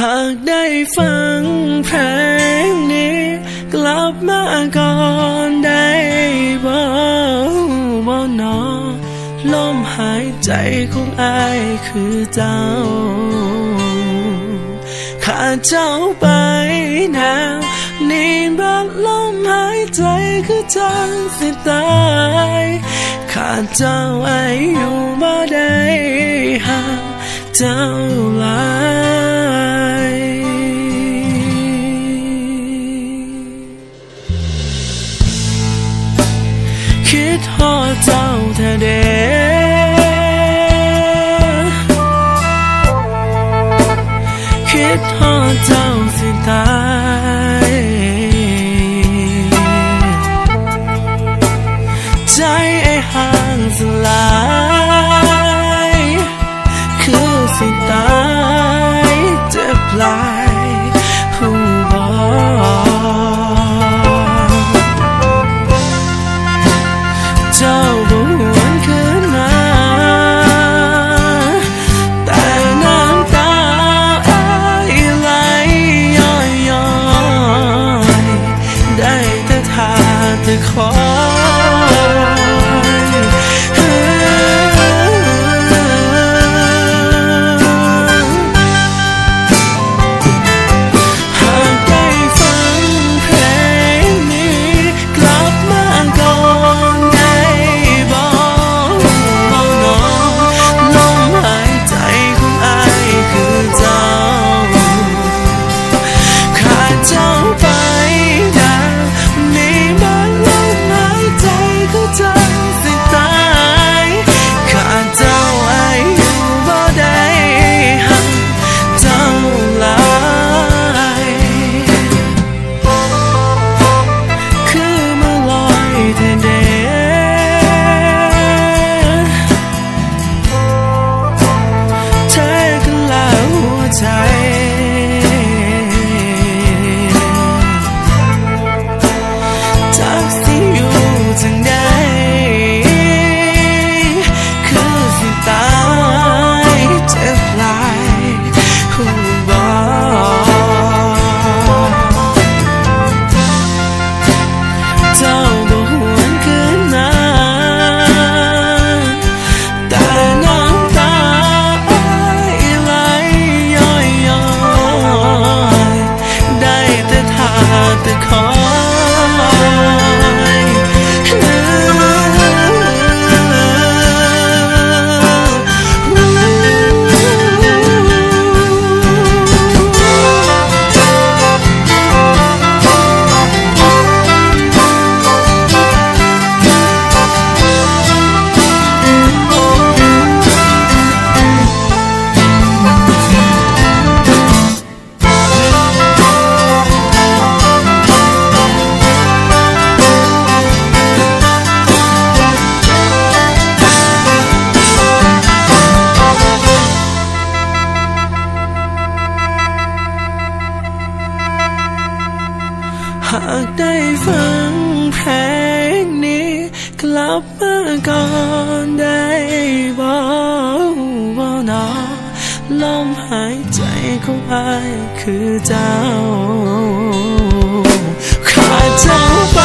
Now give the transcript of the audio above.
หากได้ฟังเพลงนี้ กลับมาก่อนได้บ่บ่นอลมหายใจของอายคือเจ้า ขาดเจ้าไปนาวนี่บัดลมหายใจคือจังสิตายขาดเจ้าไออยู่บ่ได้หาเจ้าลา เจ้ กลับมาก่อนได้บอกว่านาลมหายใจของอายคือเจ้า ขาดเจ้าไป